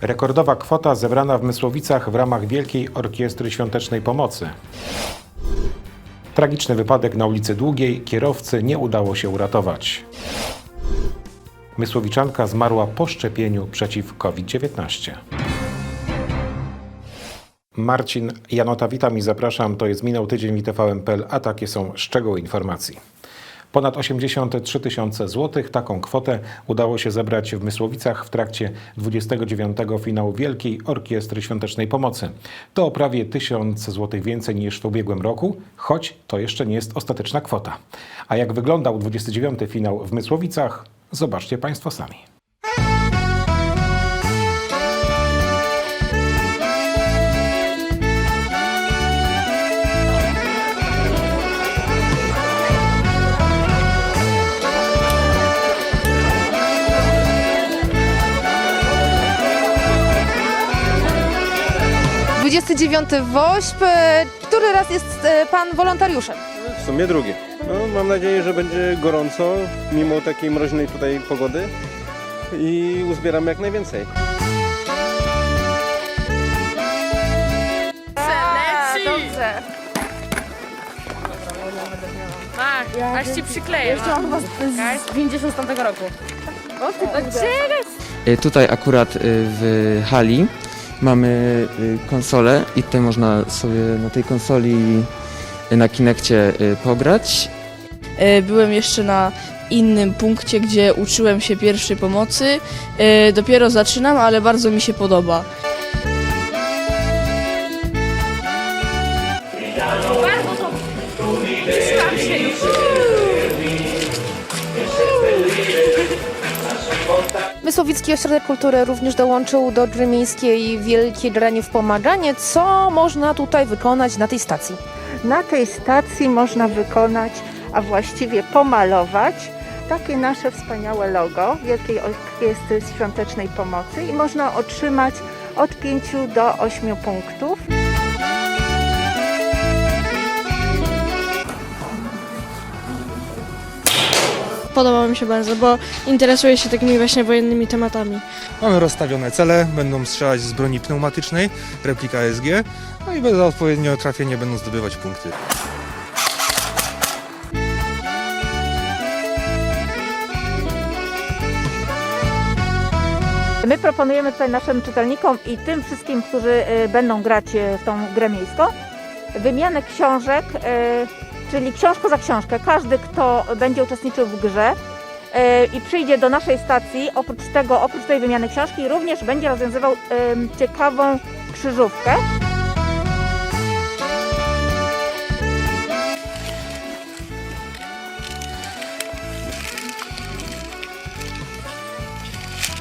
Rekordowa kwota zebrana w Mysłowicach w ramach Wielkiej Orkiestry Świątecznej Pomocy. Tragiczny wypadek na ulicy Długiej. Kierowcy nie udało się uratować. Mysłowiczanka zmarła po szczepieniu przeciw COVID-19. Marcin Janota, witam i zapraszam. To jest Minął Tydzień w TVN.pl, a takie są szczegóły informacji. Ponad 83 tysiące złotych. Taką kwotę udało się zebrać w Mysłowicach w trakcie 29. finału Wielkiej Orkiestry Świątecznej Pomocy. To o prawie 1000 złotych więcej niż w ubiegłym roku, choć to jeszcze nie jest ostateczna kwota. A jak wyglądał 29. finał w Mysłowicach, zobaczcie Państwo sami. 29 WOŚP. E, Który raz jest e, pan wolontariuszem? W sumie drugie. No, mam nadzieję, że będzie gorąco, mimo takiej mroźnej tutaj pogody i uzbieramy jak najwięcej. Leci! Dobrze. Tak, aż ci przykleję. Jeszcze mam was z 50 tamtego roku. Y, Tutaj akurat y, w hali mamy y, konsolę i tutaj można sobie na tej konsoli y, na Kinekcie y, pograć. E, Byłem jeszcze na innym punkcie, gdzie uczyłem się pierwszej pomocy. E, Dopiero zaczynam, ale bardzo mi się podoba. Mysłowicki Ośrodek Kultury również dołączył do Gry Miejskiej Wielkie Granie w Pomaganie. Co można tutaj wykonać na tej stacji? Na tej stacji można wykonać, a właściwie pomalować takie nasze wspaniałe logo Wielkiej Orkiestry Świątecznej Pomocy i można otrzymać od 5 do 8 punktów. Podoba mi się bardzo, bo interesuję się takimi właśnie wojennymi tematami. Mamy rozstawione cele, będą strzelać z broni pneumatycznej, replika SG, no i za odpowiednio trafienie będą zdobywać punkty. My proponujemy tutaj naszym czytelnikom i tym wszystkim, którzy y, będą grać y, w tą grę miejską, wymianę książek, y, czyli książkę za książkę. Każdy, kto będzie uczestniczył w grze y, i przyjdzie do naszej stacji, oprócz tego, oprócz tej wymiany książki, również będzie rozwiązywał ciekawą krzyżówkę.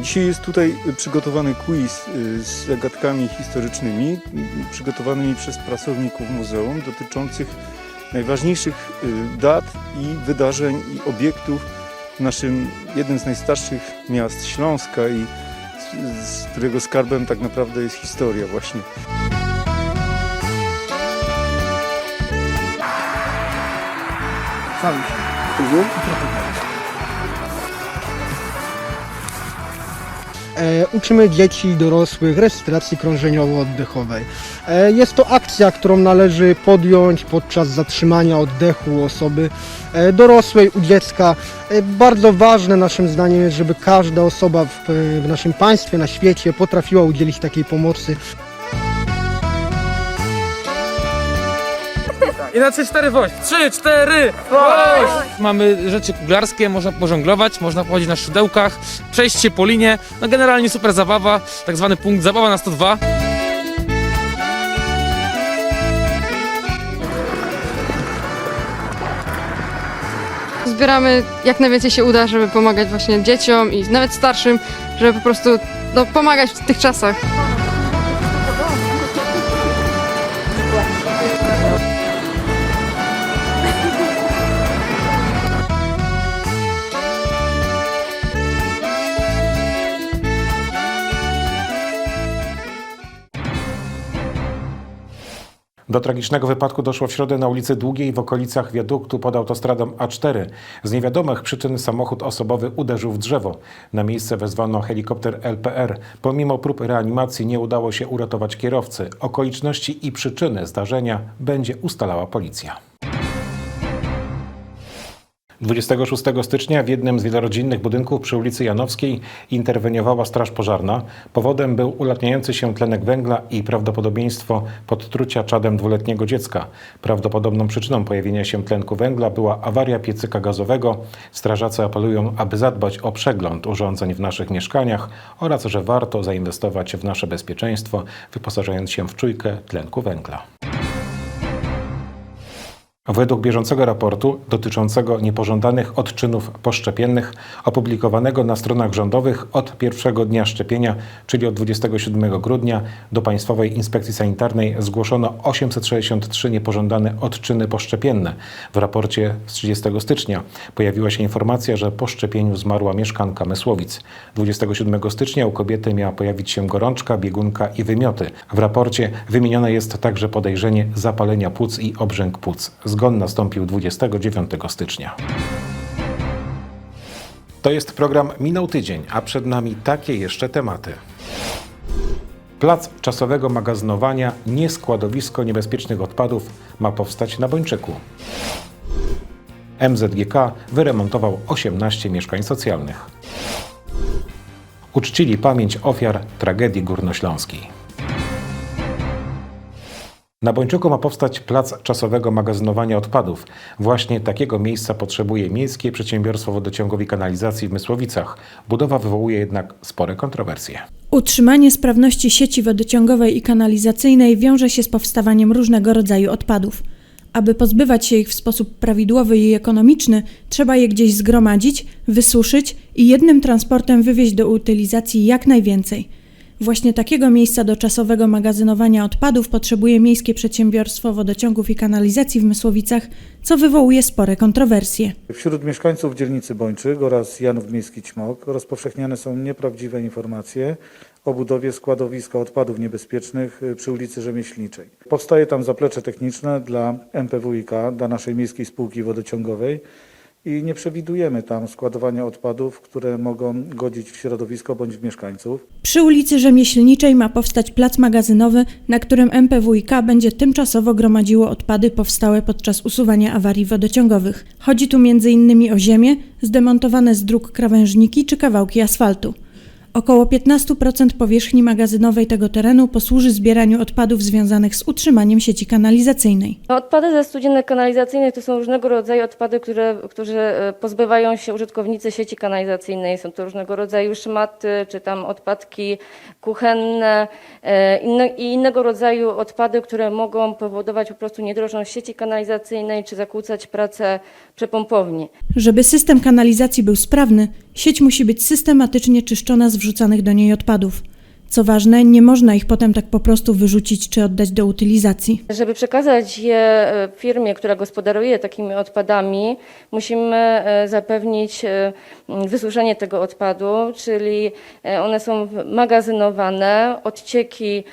Dzisiaj jest tutaj przygotowany quiz y, z zagadkami historycznymi, przygotowanymi przez pracowników muzeum, dotyczących najważniejszych y, dat i wydarzeń i obiektów w naszym jednym z najstarszych miast Śląska i z, z którego skarbem tak naprawdę jest historia właśnie. E, uczymy dzieci i dorosłych respiracji krążeniowo-oddechowej. E, jest to akcja, którą należy podjąć podczas zatrzymania oddechu osoby e, dorosłej u dziecka. E, bardzo ważne naszym zdaniem jest, żeby każda osoba w, w naszym państwie, na świecie potrafiła udzielić takiej pomocy. I na 3-4 woź. 3, 4, woź! Mamy rzeczy kuglarskie, można pożonglować, można pochodzić na szydełkach, przejść się po linie. No generalnie super zabawa, tak zwany punkt zabawa na 102. Zbieramy jak najwięcej się uda, żeby pomagać właśnie dzieciom i nawet starszym, żeby po prostu no, pomagać w tych czasach. Do tragicznego wypadku doszło w środę na ulicy Długiej w okolicach wiaduktu pod autostradą A4. Z niewiadomych przyczyn samochód osobowy uderzył w drzewo. Na miejsce wezwano helikopter LPR. Pomimo prób reanimacji nie udało się uratować kierowcy. Okoliczności i przyczyny zdarzenia będzie ustalała policja. 26 stycznia w jednym z wielorodzinnych budynków przy ulicy Janowskiej interweniowała straż pożarna. Powodem był ulatniający się tlenek węgla i prawdopodobieństwo podtrucia czadem dwuletniego dziecka. Prawdopodobną przyczyną pojawienia się tlenku węgla była awaria piecyka gazowego. Strażacy apelują, aby zadbać o przegląd urządzeń w naszych mieszkaniach oraz, że warto zainwestować w nasze bezpieczeństwo, wyposażając się w czujkę tlenku węgla. Według bieżącego raportu dotyczącego niepożądanych odczynów poszczepiennych opublikowanego na stronach rządowych od pierwszego dnia szczepienia, czyli od 27 grudnia, do Państwowej Inspekcji Sanitarnej zgłoszono 863 niepożądane odczyny poszczepienne. W raporcie z 30 stycznia pojawiła się informacja, że po szczepieniu zmarła mieszkanka Mysłowic. 27 stycznia u kobiety miała pojawić się gorączka, biegunka i wymioty. W raporcie wymienione jest także podejrzenie zapalenia płuc i obrzęk płuc. Zgon nastąpił 29 stycznia. To jest program Minął Tydzień, a przed nami takie jeszcze tematy. Plac czasowego magazynowania, nie składowisko niebezpiecznych odpadów ma powstać na Bończyku. MZGK wyremontował 18 mieszkań socjalnych. Uczcili pamięć ofiar tragedii górnośląskiej. Na Bończuku ma powstać plac czasowego magazynowania odpadów. Właśnie takiego miejsca potrzebuje Miejskie Przedsiębiorstwo Wodociągów i Kanalizacji w Mysłowicach. Budowa wywołuje jednak spore kontrowersje. Utrzymanie sprawności sieci wodociągowej i kanalizacyjnej wiąże się z powstawaniem różnego rodzaju odpadów. Aby pozbywać się ich w sposób prawidłowy i ekonomiczny, trzeba je gdzieś zgromadzić, wysuszyć i jednym transportem wywieźć do utylizacji jak najwięcej. Właśnie takiego miejsca do czasowego magazynowania odpadów potrzebuje Miejskie Przedsiębiorstwo Wodociągów i Kanalizacji w Mysłowicach, co wywołuje spore kontrowersje. Wśród mieszkańców dzielnicy Bończyk oraz Janów Miejski Ćmok rozpowszechniane są nieprawdziwe informacje o budowie składowiska odpadów niebezpiecznych y, przy ulicy Rzemieślniczej. Powstaje tam zaplecze techniczne dla MPWiK, dla naszej Miejskiej Spółki Wodociągowej i nie przewidujemy tam składowania odpadów, które mogą godzić w środowisko bądź w mieszkańców. Przy ulicy Rzemieślniczej ma powstać plac magazynowy, na którym MPWiK będzie tymczasowo gromadziło odpady powstałe podczas usuwania awarii wodociągowych. Chodzi tu m.in. o ziemię, zdemontowane z dróg krawężniki czy kawałki asfaltu. Około 15% powierzchni magazynowej tego terenu posłuży zbieraniu odpadów związanych z utrzymaniem sieci kanalizacyjnej. Odpady ze studzienek kanalizacyjnych to są różnego rodzaju odpady, które, które e, pozbywają się użytkownicy sieci kanalizacyjnej. Są to różnego rodzaju szmaty, czy tam odpadki kuchenne e, inne, i innego rodzaju odpady, które mogą powodować po prostu niedrożność sieci kanalizacyjnej, czy zakłócać pracę przepompowni. Żeby system kanalizacji był sprawny, sieć musi być systematycznie czyszczona z wrzucanych do niej odpadów. Co ważne, nie można ich potem tak po prostu wyrzucić czy oddać do utylizacji. Żeby przekazać je e, firmie, która gospodaruje takimi odpadami, musimy e, zapewnić e, wysuszenie tego odpadu, czyli one są magazynowane, odcieki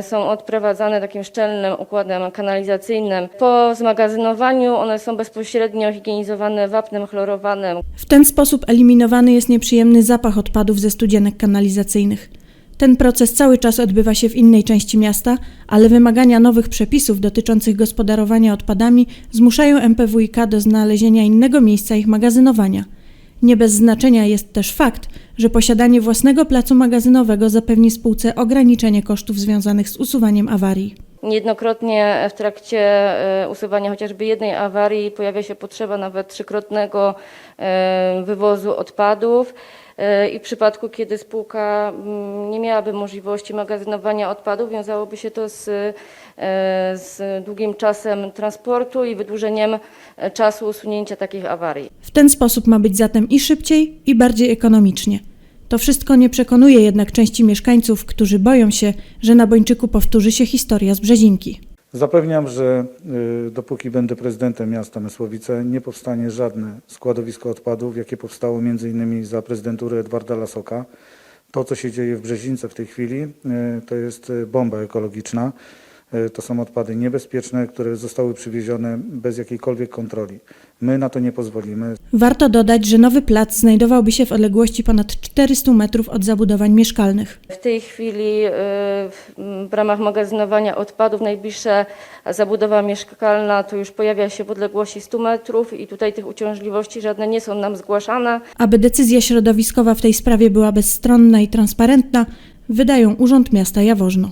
są odprowadzane takim szczelnym układem kanalizacyjnym. Po zmagazynowaniu one są bezpośrednio higienizowane wapnem chlorowanym. W ten sposób eliminowany jest nieprzyjemny zapach odpadów ze studzienek kanalizacyjnych. Ten proces cały czas odbywa się w innej części miasta, ale wymagania nowych przepisów dotyczących gospodarowania odpadami zmuszają MPWiK do znalezienia innego miejsca ich magazynowania. Nie bez znaczenia jest też fakt, że posiadanie własnego placu magazynowego zapewni spółce ograniczenie kosztów związanych z usuwaniem awarii. Niejednokrotnie w trakcie e, usuwania chociażby jednej awarii pojawia się potrzeba nawet trzykrotnego e, wywozu odpadów. E, I w przypadku, kiedy spółka mm, nie miałaby możliwości magazynowania odpadów, wiązałoby się to z, e, z długim czasem transportu i wydłużeniem e, czasu usunięcia takich awarii. W ten sposób ma być zatem i szybciej, i bardziej ekonomicznie. To wszystko nie przekonuje jednak części mieszkańców, którzy boją się, że na Bończyku powtórzy się historia z Brzezinki. Zapewniam, że y, dopóki będę prezydentem miasta Mysłowice, nie powstanie żadne składowisko odpadów, jakie powstało innymi za prezydentury Edwarda Lasoka. To, co się dzieje w Brzezince w tej chwili, y, to jest y, bomba ekologiczna. E, to są odpady niebezpieczne, które zostały przywiezione bez jakiejkolwiek kontroli. My na to nie pozwolimy. Warto dodać, że nowy plac znajdowałby się w odległości ponad 400 metrów od zabudowań mieszkalnych. W tej chwili w w ramach magazynowania odpadów najbliższa zabudowa mieszkalna to już pojawia się w odległości 100 metrów i tutaj tych uciążliwości żadne nie są nam zgłaszane. Aby decyzja środowiskowa w tej sprawie była bezstronna i transparentna, wydają Urząd Miasta Jaworzno.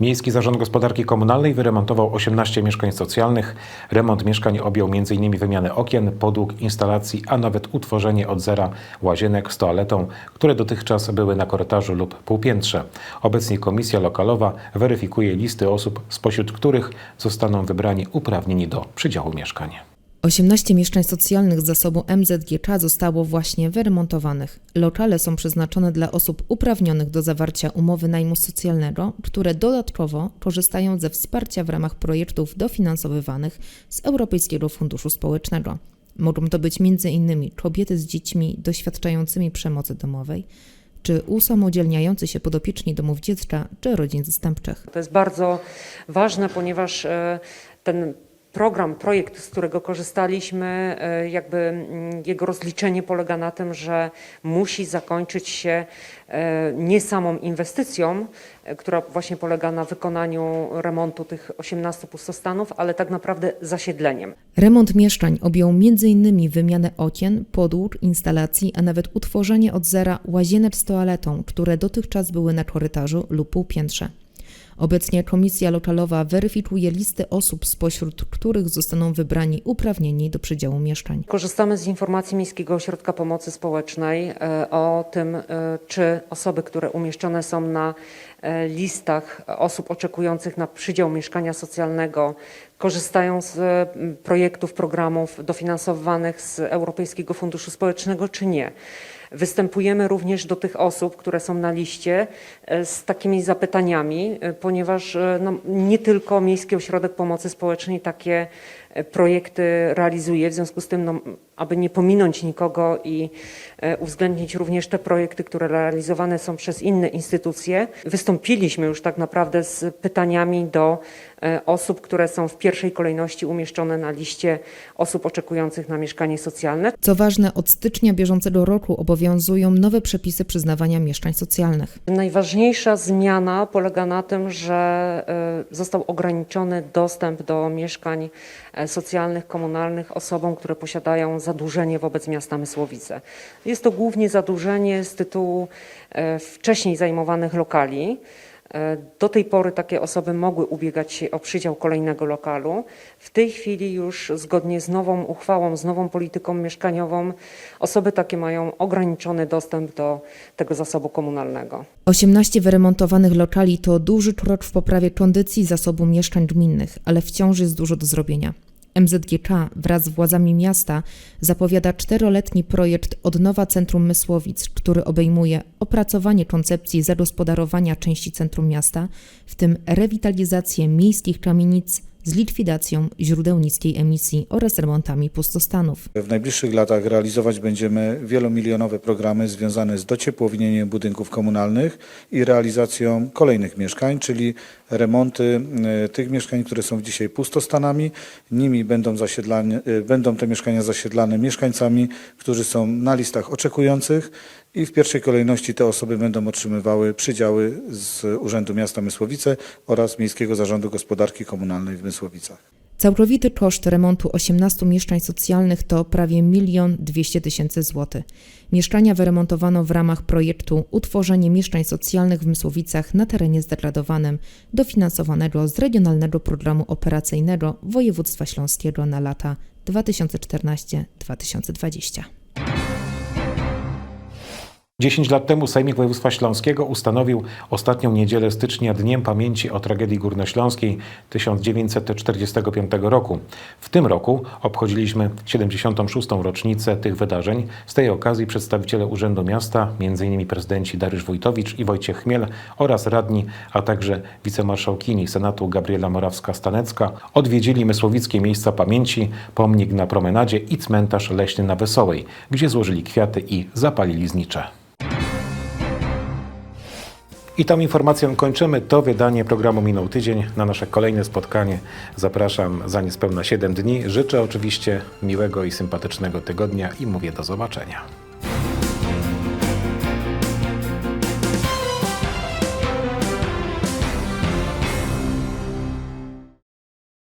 Miejski Zarząd Gospodarki Komunalnej wyremontował 18 mieszkań socjalnych. Remont mieszkań objął m.in. wymianę okien, podłóg, instalacji, a nawet utworzenie od zera łazienek z toaletą, które dotychczas były na korytarzu lub półpiętrze. Obecnie komisja lokalowa weryfikuje listy osób, spośród których zostaną wybrani uprawnieni do przydziału mieszkań. 18 mieszkań socjalnych z zasobu MZGK zostało właśnie wyremontowanych. Lokale są przeznaczone dla osób uprawnionych do zawarcia umowy najmu socjalnego, które dodatkowo korzystają ze wsparcia w ramach projektów dofinansowywanych z Europejskiego Funduszu Społecznego. Mogą to być m.in. kobiety z dziećmi doświadczającymi przemocy domowej, czy usamodzielniający się podopieczni domów dziecka, czy rodzin zastępczych. To jest bardzo ważne, ponieważ e, ten program, projekt, z którego korzystaliśmy, e, jakby mm, jego rozliczenie polega na tym, że musi zakończyć się e, nie samą inwestycją, e, która właśnie polega na wykonaniu remontu tych 18 pustostanów, ale tak naprawdę zasiedleniem. Remont mieszkań objął m.in. wymianę okien, podłóg, instalacji, a nawet utworzenie od zera łazienek z toaletą, które dotychczas były na korytarzu lub półpiętrze. Obecnie komisja lokalowa weryfikuje listy osób, spośród których zostaną wybrani uprawnieni do przydziału mieszkań. Korzystamy z informacji Miejskiego Ośrodka Pomocy Społecznej e, o tym, e, czy osoby, które umieszczone są na e, listach osób oczekujących na przydział mieszkania socjalnego, korzystają z projektów, programów dofinansowanych z Europejskiego Funduszu Społecznego, czy nie. Występujemy również do tych osób, które są na liście e, z takimi zapytaniami, e, ponieważ e, no, nie tylko Miejski Ośrodek Pomocy Społecznej takie projekty realizuje, w związku z tym, no, aby nie pominąć nikogo i e, uwzględnić również te projekty, które realizowane są przez inne instytucje. Wystąpiliśmy już tak naprawdę z pytaniami do e, osób, które są w pierwszej kolejności umieszczone na liście osób oczekujących na mieszkanie socjalne. Co ważne, od stycznia bieżącego roku obowiązują nowe przepisy przyznawania mieszkań socjalnych. Najważniejsza zmiana polega na tym, że e, został ograniczony dostęp do mieszkań e, socjalnych, komunalnych osobom, które posiadają zadłużenie wobec miasta Mysłowice. Jest to głównie zadłużenie z tytułu e, wcześniej zajmowanych lokali. E, Do tej pory takie osoby mogły ubiegać się o przydział kolejnego lokalu. W tej chwili już zgodnie z nową uchwałą, z nową polityką mieszkaniową osoby takie mają ograniczony dostęp do tego zasobu komunalnego. 18 wyremontowanych lokali to duży krok w poprawie kondycji zasobu mieszkań gminnych, ale wciąż jest dużo do zrobienia. MZGK wraz z władzami miasta zapowiada czteroletni projekt Odnowa Centrum Mysłowic, który obejmuje opracowanie koncepcji zagospodarowania części centrum miasta, w tym rewitalizację miejskich kamienic z likwidacją źródeł niskiej emisji oraz remontami pustostanów. W najbliższych latach realizować będziemy wielomilionowe programy związane z dociepłownieniem budynków komunalnych i realizacją kolejnych mieszkań, czyli remonty e, tych mieszkań, które są dzisiaj pustostanami. Nimi będą, zasiedlane, e, będą te mieszkania zasiedlane mieszkańcami, którzy są na listach oczekujących i w pierwszej kolejności te osoby będą otrzymywały przydziały z Urzędu Miasta Mysłowice oraz Miejskiego Zarządu Gospodarki Komunalnej w Mysłowicach. Całkowity koszt remontu 18 mieszkań socjalnych to prawie 1 200 tysięcy złotych. Mieszkania wyremontowano w ramach projektu Utworzenie mieszkań socjalnych w Mysłowicach na terenie zdegradowanym, dofinansowanego z Regionalnego Programu Operacyjnego Województwa Śląskiego na lata 2014-2020. 10 lat temu Sejmik Województwa Śląskiego ustanowił ostatnią niedzielę stycznia Dniem Pamięci o tragedii górnośląskiej 1945 roku. W tym roku obchodziliśmy 76. rocznicę tych wydarzeń. Z tej okazji przedstawiciele Urzędu Miasta, m.in. prezydenci Dariusz Wójtowicz i Wojciech Chmiel oraz radni, a także wicemarszałkini Senatu Gabriela Morawska-Stanecka odwiedzili mysłowickie miejsca pamięci, pomnik na promenadzie i cmentarz leśny na Wesołej, gdzie złożyli kwiaty i zapalili znicze. I tą informacją kończymy to wydanie programu Minął Tydzień. Na nasze kolejne spotkanie zapraszam za niespełna 7 dni. Życzę oczywiście miłego i sympatycznego tygodnia i mówię do zobaczenia.